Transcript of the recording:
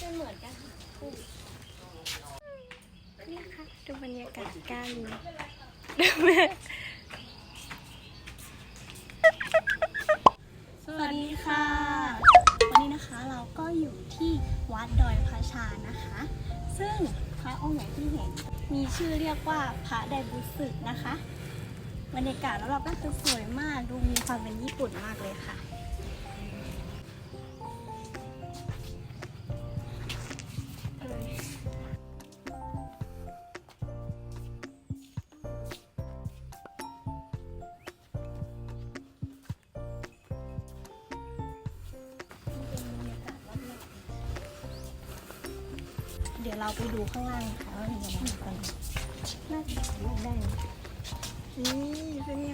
จะเหมือนกันนี่ค่ะดูบรรยากาศกันสวัสดีค่ะ วันนี้นะคะเราก็อยู่ที่วัดดอยพระชานะคะ ซึ่งพระองค์อย่างที่เห็น มีชื่อเรียกว่าพระไดบุสึนะคะ บรรยากาศแล้วเราก็คือสวยมาก ดูมีความเป็นญี่ปุ่นมากเลยค่ะ เดี๋ยวเราไปดูข้างล่างนะคะว่ามีอะไรกันน่าจะได้นี่เป็นไง